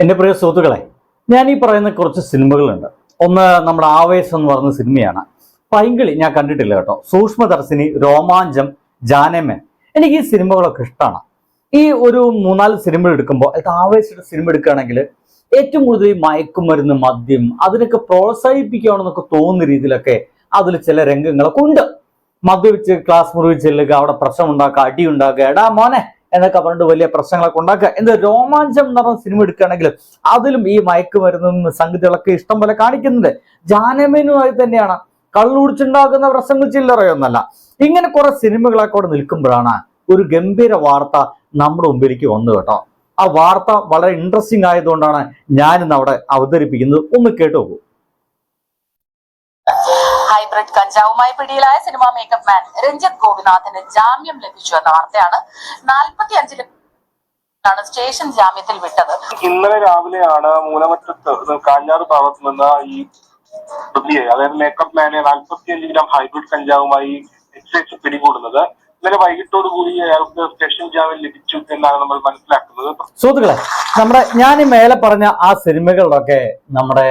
എന്റെ പ്രിയ സുഹൃത്തുക്കളെ ഞാൻ ഈ പറയുന്ന കുറച്ച് സിനിമകളുണ്ട്. ഒന്ന് നമ്മുടെ ആവേശം എന്ന് പറയുന്ന സിനിമയാണ്. പൈങ്കിളി ഞാൻ കണ്ടിട്ടില്ല കേട്ടോ. സൂക്ഷ്മദർശിനി രോമാഞ്ചം ജാനമൻ എനിക്ക് ഈ സിനിമകളൊക്കെ ഇഷ്ടമാണ് ഈ ഒരു മൂന്നാൽ സിനിമ എടുക്കുമ്പോൾ ആവേശയുടെ സിനിമ എടുക്കുകയാണെങ്കിൽ ഏറ്റവും കൂടുതൽ ഈ മയക്കുമരുന്ന് മദ്യം അതിനൊക്കെ പ്രോത്സാഹിപ്പിക്കുകയാണെന്നൊക്കെ തോന്നുന്ന രീതിയിലൊക്കെ അതിൽ ചില രംഗങ്ങളൊക്കെ ഉണ്ട്. മദ്യപിച്ച് ക്ലാസ് മുറിയിൽ ചെല്ലുക അവിടെ പ്രശ്നം ഉണ്ടാക്കുക അടി ഉണ്ടാക്കുക. എടാ മോനെ എന്നൊക്കെ പറഞ്ഞിട്ട് വലിയ പ്രശ്നങ്ങളൊക്കെ ഉണ്ടാക്കുക. എന്ത് രോമാഞ്ചം എന്ന് പറഞ്ഞ സിനിമ എടുക്കുകയാണെങ്കിൽ അതിലും ഈ മയക്കുമരുന്നും സംഗതികളൊക്കെ ഇഷ്ടം പോലെ കാണിക്കുന്നുണ്ട്. ജാനമേനുമായി തന്നെയാണ് കള്ളുടിച്ചുണ്ടാക്കുന്ന പ്രശ്നങ്ങൾ ചില്ലറയൊന്നല്ല. ഇങ്ങനെ കുറെ സിനിമകളൊക്കെ അവിടെ നിൽക്കുമ്പോഴാണ് ഒരു ഗംഭീര വാർത്ത നമ്മുടെ മുമ്പിലേക്ക് വന്നു കേട്ടോ. ആ വാർത്ത വളരെ ഇൻട്രസ്റ്റിംഗ് ആയതുകൊണ്ടാണ് ഞാനിന്ന് അവിടെ അവതരിപ്പിക്കുന്നത്. ഒന്ന് കേട്ടു നോക്കൂ. ഹൈബ്രിഡ് കഞ്ചാവുമായി പിടിയിലായ സിനിമാ മേക്കപ്പ് മാൻ രഞ്ജിത്ത് ഗോപിനാഥിന് ജാമ്യം ലഭിച്ചു എന്ന വാർത്തയാണ് നാൽപ്പത്തി അഞ്ചിലാണ് സ്റ്റേഷൻ ജാമ്യത്തിൽ വിട്ടത്. ഇന്നലെ രാവിലെയാണ് മൂലമറ്റത്ത് കാഞ്ഞാറ് ഭാഗത്ത് നിന്ന് ഈ പ്രതിയെ അതായത് മേക്കപ്പ് മാനെ നാൽപ്പത്തിയഞ്ച് ഗ്രാം ഹൈബ്രിഡ് കഞ്ചാവുമായി എക്സൈസ് പിടികൂടുന്നത്. ഇന്നലെ വൈകിട്ടോടു കൂടി അയാൾക്ക് സ്റ്റേഷൻ ജാമ്യം ലഭിച്ചു എന്നാണ് നമ്മൾ മനസ്സിലാക്കുന്നത്. സുഹൃത്തുക്കളെ നമ്മുടെ ഞാൻ ഈ മേലെ പറഞ്ഞ ആ സിനിമകളിലൊക്കെ നമ്മുടെ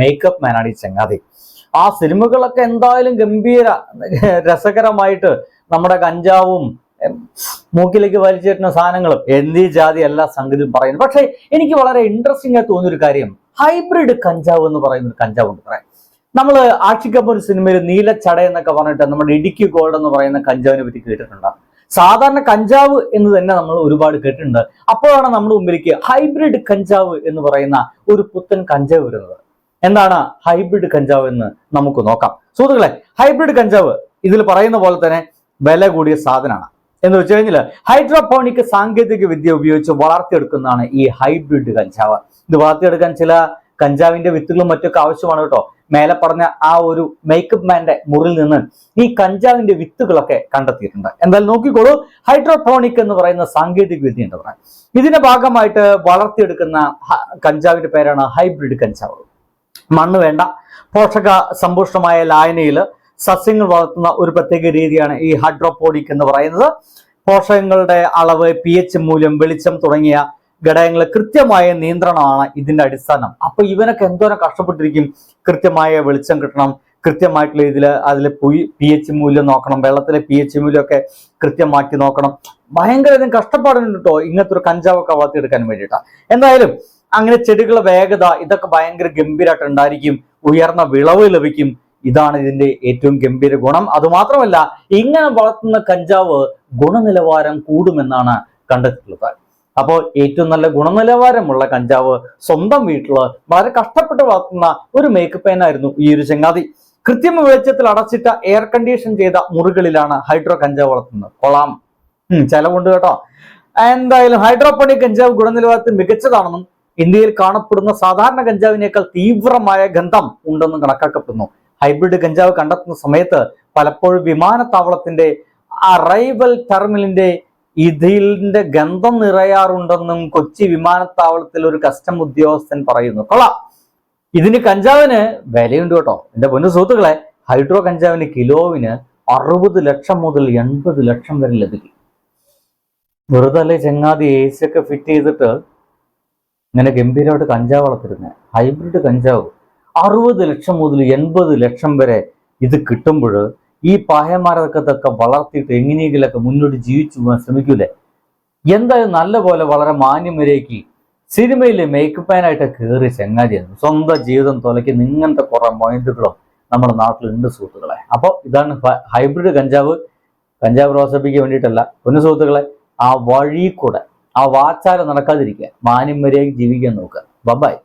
മേക്കപ്പ് മാനാണ് ഈ ചങ്ങാതി. ആ സിനിമകളൊക്കെ എന്തായാലും ഗംഭീര രസകരമായിട്ട് നമ്മുടെ കഞ്ചാവും മൂക്കിലേക്ക് വലിച്ചേറ്റുന്ന സാധനങ്ങളും എന്നീ ജാതി എല്ലാ സംഗതിയും പറയുന്നു. പക്ഷേ എനിക്ക് വളരെ ഇൻട്രസ്റ്റിംഗ് ആയി തോന്നിയൊരു കാര്യം. ഹൈബ്രിഡ് കഞ്ചാവ് എന്ന് പറയുന്ന ഒരു കഞ്ചാവ് ഉണ്ട് പറയാം നമ്മൾ ആക്ഷിക്കപ്പൂർ സിനിമയിൽ നീലച്ചട എന്നൊക്കെ പറഞ്ഞിട്ട് നമ്മുടെ ഇടുക്കി ഗോൾഡ് എന്ന് പറയുന്ന കഞ്ചാവിനെ പറ്റി കേട്ടിട്ടുണ്ട്? സാധാരണ കഞ്ചാവ് എന്ന് തന്നെ നമ്മൾ ഒരുപാട് കേട്ടിട്ടുണ്ട്. അപ്പോഴാണ് നമ്മുടെ മുമ്പിലേക്ക് ഹൈബ്രിഡ് കഞ്ചാവ് എന്ന് പറയുന്ന ഒരു പുത്തൻ കഞ്ചാവ് വരുന്നത്. എന്താണ് ഹൈബ്രിഡ് കഞ്ചാവ് എന്ന് നമുക്ക് നോക്കാം. സുഹൃത്തുക്കളെ ഹൈബ്രിഡ് കഞ്ചാവ് ഇതിൽ പറയുന്ന പോലെ തന്നെ വില കൂടിയ സാധനമാണ്. എന്ന് വെച്ച് കഴിഞ്ഞാൽ ഹൈഡ്രോപോണിക് സാങ്കേതിക വിദ്യ ഉപയോഗിച്ച് വളർത്തിയെടുക്കുന്നതാണ് ഈ ഹൈബ്രിഡ് കഞ്ചാവ്. ഇത് വളർത്തിയെടുക്കാൻ ചില കഞ്ചാവിന്റെ വിത്തുകളും മറ്റൊക്കെ ആവശ്യമാണ് കേട്ടോ. മേലെ പറഞ്ഞ ആ ഒരു മേക്കപ്പ് മാന്റെ മുറിൽ നിന്ന് ഈ കഞ്ചാവിന്റെ വിത്തുകളൊക്കെ കണ്ടെത്തിയിട്ടുണ്ട്. എന്തായാലും നോക്കിക്കോളൂ. ഹൈഡ്രോപോണിക് എന്ന് പറയുന്ന സാങ്കേതിക വിദ്യ എന്ന് പറയാം. ഇതിന്റെ ഭാഗമായിട്ട് വളർത്തിയെടുക്കുന്ന കഞ്ചാവിന്റെ പേരാണ് ഹൈബ്രിഡ് കഞ്ചാവ്. മണ്ണ് വേണ്ട. പോഷക സമ്പുഷ്ടമായ ലായനിയിൽ സസ്യങ്ങൾ വളർത്തുന്ന ഒരു പ്രത്യേക രീതിയാണ് ഈ ഹൈഡ്രോപോണിക് എന്ന് പറയുന്നത്. പോഷകങ്ങളുടെ അളവ് പി എച്ച് മൂല്യം വെളിച്ചം തുടങ്ങിയ ഘടകങ്ങൾ കൃത്യമായ നിയന്ത്രണമാണ് ഇതിന്റെ അടിസ്ഥാനം. അപ്പൊ ഇവനൊക്കെ എന്തോരം കഷ്ടപ്പെട്ടിരിക്കും? കൃത്യമായ വെളിച്ചം കിട്ടണം കൃത്യമായിട്ടുള്ള ഇതിൽ അതിൽ പി എച്ച് മൂല്യം നോക്കണം വെള്ളത്തിലെ പി എച്ച് മൂല്യമൊക്കെ കൃത്യമാക്കി നോക്കണം. ഭയങ്കര കഷ്ടപ്പാടുണ്ട് കേട്ടോ ഇങ്ങനത്തെ ഒരു കഞ്ചാവൊക്കെ വളർത്തിയെടുക്കാൻ വേണ്ടിയിട്ടാണ് എന്തായാലും അങ്ങനെ ചെടികളുടെ വേഗത ഇതൊക്കെ ഭയങ്കര ഗംഭീരമായിട്ട് ഉണ്ടായിരിക്കും. ഉയർന്ന വിളവ് ലഭിക്കും. ഇതാണ് ഇതിന്റെ ഏറ്റവും ഗംഭീര ഗുണം. അതുമാത്രമല്ല ഇങ്ങനെ വളർത്തുന്ന കഞ്ചാവ് ഗുണനിലവാരം കൂടുമെന്നാണ് കണ്ടെത്തിയിട്ടുള്ളത്. അപ്പോൾ ഏറ്റവും നല്ല ഗുണനിലവാരമുള്ള കഞ്ചാവ് സ്വന്തം വീട്ടിൽ വളരെ കഷ്ടപ്പെട്ട് വളർത്തുന്ന ഒരു മേക്കപ്പ് പേനായിരുന്നു ഈ ഒരു ചങ്ങാതി. കൃത്രിമ വെളിച്ചത്തിൽ അടച്ചിട്ട എയർ കണ്ടീഷൻ ചെയ്ത മുറികളിലാണ് ഹൈഡ്രോ കഞ്ചാവ് വളർത്തുന്നത്. കൊളാം ചെലവുണ്ട് കേട്ടോ. എന്തായാലും ഹൈഡ്രോപോണിക് കഞ്ചാവ് ഗുണനിലവാരത്തിൽ മികച്ചതാണെന്നും ഇന്ത്യയിൽ കാണപ്പെടുന്ന സാധാരണ കഞ്ചാവിനേക്കാൾ തീവ്രമായ ഗന്ധം ഉണ്ടെന്ന് കണക്കാക്കപ്പെടുന്നു. ഹൈബ്രിഡ് കഞ്ചാവ് കണ്ടെത്തുന്ന സമയത്ത് പലപ്പോഴും വിമാനത്താവളത്തിന്റെ അറൈവൽ ടെർമിനലിന്റെ ഇതിന്റെ ഗന്ധം നിറയാറുണ്ടെന്നും കൊച്ചി വിമാനത്താവളത്തിൽ ഒരു കസ്റ്റം ഉദ്യോഗസ്ഥൻ പറയുന്നു. കൊള്ളാം. ഇതിന് കഞ്ചാവിന് വിലയുണ്ട് കേട്ടോ. എന്റെ പൊന്നു സുഹൃത്തുക്കളെ ഹൈഡ്രോ കഞ്ചാവിന് കിലോവിന് അറുപത് ലക്ഷം മുതൽ എൺപത് ലക്ഷം വരെ ലഭിക്കും. വെറുതെ ചങ്ങാതി എ സി ഒക്കെ ഫിറ്റ് ചെയ്തിട്ട് ഇങ്ങനെ ഗംഭീരമായിട്ട് കഞ്ചാവ് വളർത്തിരുന്നത് ഹൈബ്രിഡ് കഞ്ചാവ്. അറുപത് ലക്ഷം മുതൽ എൺപത് ലക്ഷം വരെ ഇത് കിട്ടുമ്പോൾ ഈ പായന്മാരൊക്കെ വളർത്തിയിട്ട് എങ്ങനെയെങ്കിലൊക്കെ മുന്നോട്ട് ജീവിച്ചു പോകാൻ ശ്രമിക്കൂലേ? എന്തായാലും നല്ല പോലെ വളരെ മാന്യമരേക്ക് സിനിമയിലെ മേക്കപ്പ് മാനായിട്ട് കയറി ചങ്ങാതിയാണ് സ്വന്തം ജീവിതം തുലയ്ക്കുന്ന ഇങ്ങനത്തെ കുറെ മൈൻഡുകളും നമ്മുടെ നാട്ടിലുണ്ട് സുഹൃത്തുക്കളെ. അപ്പോൾ ഇതാണ് ഹൈബ്രിഡ് കഞ്ചാവ്. കഞ്ചാവ് പ്രോത്സാഹിപ്പിക്കാൻ വേണ്ടിയിട്ടല്ല. പൊന്നു സുഹൃത്തുക്കളെ ആ വഴി കൂടെ ആ വാച്ചാല നടക്കാതിരിക്കുക. മാന്യം വരെയും ജീവിക്കാൻ നോക്കുക. ബബായ്